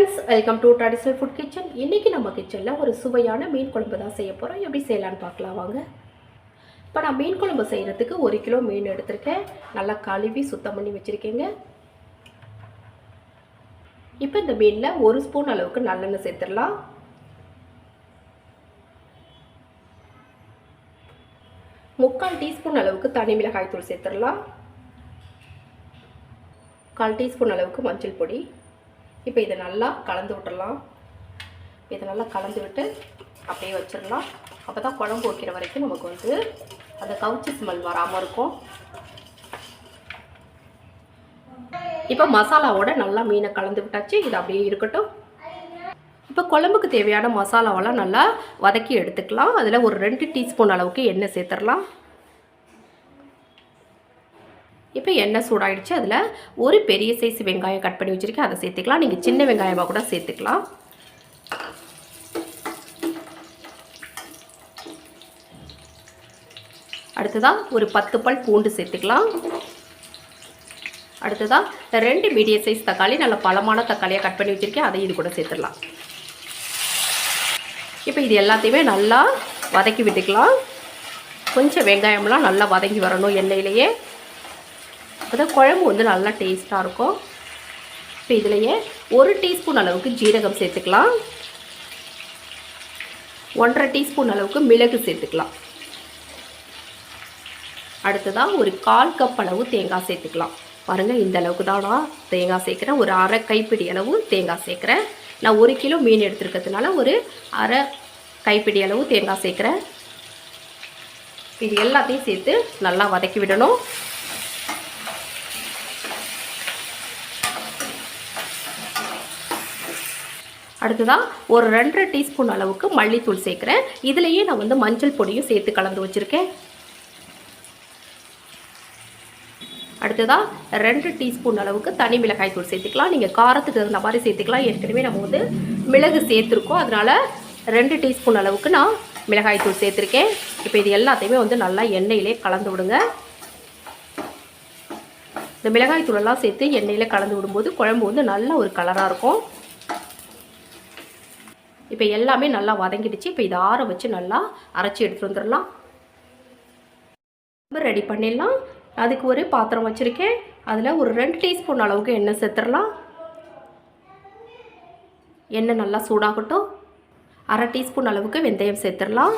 Friends welcome to traditional food kitchen இன்றைக்கி நம்ம கிச்சனில் ஒரு சுவையான மீன் குழம்பு தான் செய்ய போகிறோம் எப்படி செய்யலான்னு பார்க்கலாம் வாங்க. இப்போ நான் மீன் குழம்பு செய்கிறதுக்கு ஒரு கிலோ மீன் எடுத்திருக்கேன். நல்லா கழுவி சுத்தம் பண்ணி வச்சுருக்கேங்க. இப்போ இந்த மீனில் ஒரு ஸ்பூன் அளவுக்கு நல்லெண்ணெய் சேர்த்துடலாம். முக்கால் டீஸ்பூன் அளவுக்கு தனி மிளகாய் தூள் சேர்த்துடலாம். கால் டீஸ்பூன் அளவுக்கு மஞ்சள் பொடி. இப்போ இதை நல்லா கலந்து விட்டுடலாம். இதை நல்லா கலந்து விட்டு அப்படியே வச்சிடலாம். அப்போ தான் குழம்பு வைக்கிற வரைக்கும் நமக்கு வந்து அந்த கவுச்சி ஸ்மெல் வராமல் இருக்கும். இப்போ மசாலாவோட நல்லா மீனை கலந்து விட்டாச்சு. இது அப்படியே இருக்கட்டும். இப்போ குழம்புக்கு தேவையான மசாலாவெல்லாம் நல்லா வதக்கி எடுத்துக்கலாம். அதில் ஒரு ரெண்டு டீஸ்பூன் அளவுக்கு எண்ணெய் சேர்த்துடலாம். இப்போ எண்ணெய் சூடாகிடுச்சு அதில் ஒரு பெரிய சைஸ் வெங்காயம் கட் பண்ணி வச்சுருக்கேன். அதை சேர்த்துக்கலாம். நீங்கள் சின்ன வெங்காயமாக கூட சேர்த்துக்கலாம். அடுத்ததாக ஒரு பத்து பல் பூண்டு சேர்த்துக்கலாம். அடுத்ததாக ரெண்டு மீடியம் சைஸ் தக்காளி நல்ல பழமான தக்காளியாக கட் பண்ணி வச்சுருக்கேன். அதை இது கூட சேர்த்துடலாம். இப்போ இது எல்லாத்தையுமே நல்லா வதக்கி விட்டுக்கலாம். கொஞ்சம் வெங்காயம்லாம் நல்லா வதங்கி வரணும் எண்ணெயிலேயே. அப்போ குழம்பு வந்து நல்லா டேஸ்ட்டாக இருக்கும். இப்போ இதுலையே ஒரு டீஸ்பூன் அளவுக்கு ஜீரகம் சேர்த்துக்கலாம். ஒன்றரை டீஸ்பூன் அளவுக்கு மிளகு சேர்த்துக்கலாம். அடுத்ததாக ஒரு கால் கப் அளவு தேங்காய் சேர்த்துக்கலாம். பாருங்கள் இந்த அளவுக்கு தான் நான் தேங்காய் சேர்க்குறேன். ஒரு அரை கைப்பிடி அளவு தேங்காய் சேர்க்குறேன். நான் ஒரு கிலோ மீன் எடுத்துருக்கிறதுனால ஒரு அரை கைப்பிடி அளவு தேங்காய் சேர்க்குறேன். இது எல்லாத்தையும் சேர்த்து நல்லா வதக்கி விடணும். அடுத்ததாக ஒரு ரெண்டரை டீஸ்பூன் அளவுக்கு மல்லித்தூள் சேர்க்குறேன். இதுலேயே நான் வந்து மஞ்சள் பொடியும் சேர்த்து கலந்து வச்சுருக்கேன். அடுத்ததாக ரெண்டு டீஸ்பூன் அளவுக்கு தனி மிளகாய் தூள் சேர்த்துக்கலாம். நீங்கள் காரத்துக்கு தகுந்த மாதிரி சேர்த்துக்கலாம். ஏற்கனவே நம்ம வந்து மிளகு சேர்த்துருக்கோம். அதனால் ரெண்டு டீஸ்பூன் அளவுக்கு நான் மிளகாய் தூள் சேர்த்துருக்கேன். இப்போ இது எல்லாத்தையுமே வந்து நல்லா எண்ணெயிலே கலந்து விடுங்க. இந்த மிளகாய் தூளெல்லாம் சேர்த்து எண்ணெயில் கலந்து விடும்போது குழம்பு வந்து நல்ல ஒரு கலராக இருக்கும். இப்போ எல்லாமே நல்லா வதங்கிடுச்சு. இப்போ இதை ஆற வச்சு நல்லா அரைச்சி எடுத்துகிட்டு வந்துடலாம். ரெடி பண்ணிடலாம். அதுக்கு ஒரு பாத்திரம் வச்சுருக்கேன். அதில் ஒரு ரெண்டு டீஸ்பூன் அளவுக்கு எண்ணெய் சேர்த்துடலாம். எண்ணெய் நல்லா சூடாகட்டும். அரை டீஸ்பூன் அளவுக்கு வெந்தயம் சேர்த்துடலாம்.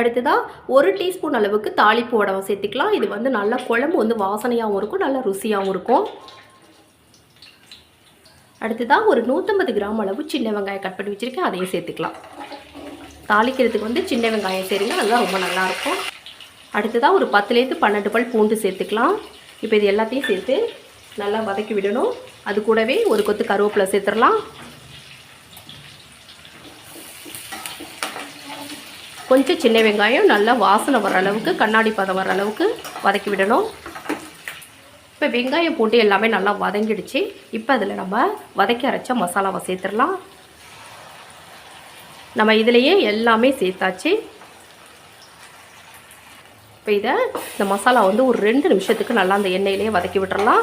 அடுத்ததாக ஒரு டீஸ்பூன் அளவுக்கு தாளிப்பு உடவை சேர்த்துக்கலாம். இது வந்து நல்லா குழம்பு வந்து வாசனையாகவும் இருக்கும் நல்லா ருசியாகவும் இருக்கும். அடுத்ததாக ஒரு நூற்றம்பது கிராம் அளவு சின்ன வெங்காயம் கட் பண்ணி வச்சுருக்கேன். அதையும் சேர்த்துக்கலாம். தாளிக்கிறதுக்கு வந்து சின்ன வெங்காயம் சேருங்க. அதுதான் ரொம்ப நல்லாயிருக்கும் அடுத்ததாக ஒரு பத்துலேருந்து பன்னெண்டு பல் பூண்டு சேர்த்துக்கலாம். இப்போ இது எல்லாத்தையும் சேர்த்து நல்லா வதக்கி விடணும். அது கூடவே ஒரு கொத்து கருவேப்பிலை சேர்த்துடலாம். கொஞ்சம் சின்ன வெங்காயம் நல்லா வாசனை வர அளவுக்கு கண்ணாடி பதம் வர அளவுக்கு வதக்கி விடணும். இப்போ வெங்காயம் போட்டு எல்லாமே நல்லா வதங்கிடுச்சு. இப்போ அதில் நம்ம வதக்கி அரைச்ச மசாலாவை சேர்த்துடலாம். நம்ம இதிலையே எல்லாமே சேர்த்தாச்சு. இப்போ இதை இந்த மசாலா வந்து ஒரு ரெண்டு நிமிஷத்துக்கு நல்லா அந்த எண்ணெயிலேயே வதக்கி விட்டுறலாம்.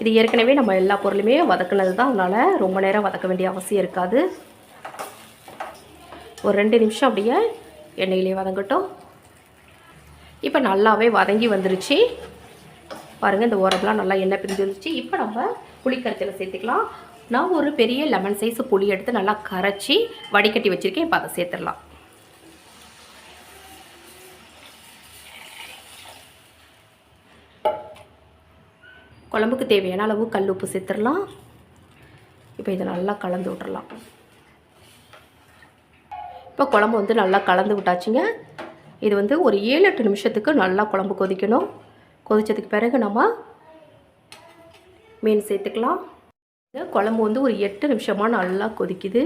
இது ஏற்கனவே நம்ம எல்லா பொருளுமே வதக்குனது தான் அதனால் ரொம்ப நேரம் வதக்க வேண்டிய அவசியம் இருக்காது. ஒரு ரெண்டு நிமிஷம் அப்படியே எண்ணெயிலே வதங்கட்டும். இப்போ நல்லாவே வதங்கி வந்துருச்சு. பாருங்கள் இந்த ஓரம்லாம் நல்லா எண்ணெய் பிரிஞ்சு வந்துச்சு இப்போ நம்ம புளிக்கரைச்சலை சேர்த்துக்கலாம். நான் ஒரு பெரிய லெமன் சைஸ் புளி எடுத்து நல்லா கரைச்சி வடிகட்டி வச்சுருக்கேன். இப்போ அதை சேர்த்துடலாம். குழம்புக்கு தேவையான அளவு கல் உப்பு சேர்த்துடலாம். இப்போ இதை நல்லா கலந்து விட்றலாம் இப்போ குழம்பு வந்து நல்லா கலந்து விட்டாச்சுங்க. இது வந்து ஒரு ஏழு எட்டு நிமிஷத்துக்கு நல்லா குழம்பு கொதிக்கணும். கொதித்ததுக்கு பிறகு நம்ம மீன் சேர்த்துக்கலாம். குழம்பு வந்து ஒரு எட்டு நிமிஷமாக நல்லா கொதிக்குது.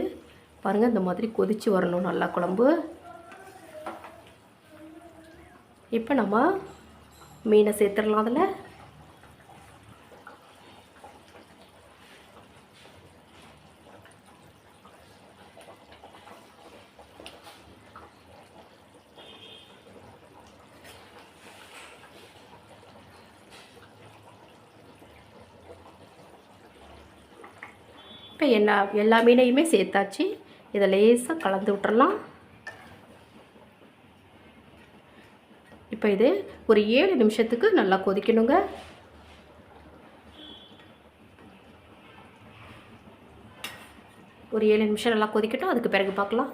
பாருங்கள் இந்த மாதிரி கொதித்து வரணும் நல்லா குழம்பு. இப்போ நம்ம மீனை சேர்த்துடலாம் அதில். இப்போ எல்லா எல்லா மீனையுமே சேர்த்தாச்சு. இதை லேசாக கலந்து விட்டுறலாம். இப்போ இது ஒரு ஏழு நிமிஷத்துக்கு நல்லா கொதிக்கணுங்க. ஒரு ஏழு நிமிஷம் நல்லா கொதிக்கட்டும். அதுக்கு பிறகு பார்க்கலாம்.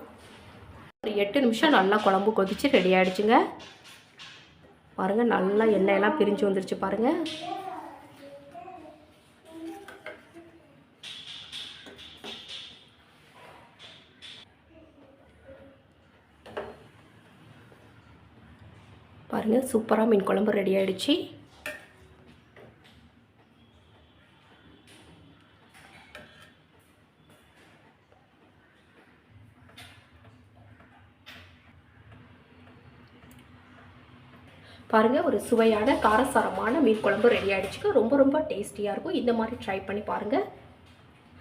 ஒரு எட்டு நிமிஷம் நல்லா குழம்பு கொதித்து ரெடி ஆகிடுச்சுங்க பாருங்கள் நல்லா எண்ணெயெல்லாம் பிரிஞ்சு வந்துருச்சு பாருங்கள் பாருங்கள் சூப்பராக மீன் குழம்பு ரெடி ஆகிடுச்சு பாருங்கள் ஒரு சுவையான காரசாரமான மீன் குழம்பு ரெடி ஆகிடுச்சுக்கு ரொம்ப ரொம்ப டேஸ்டியாக இருக்கும். இந்த மாதிரி ட்ரை பண்ணி பாருங்கள்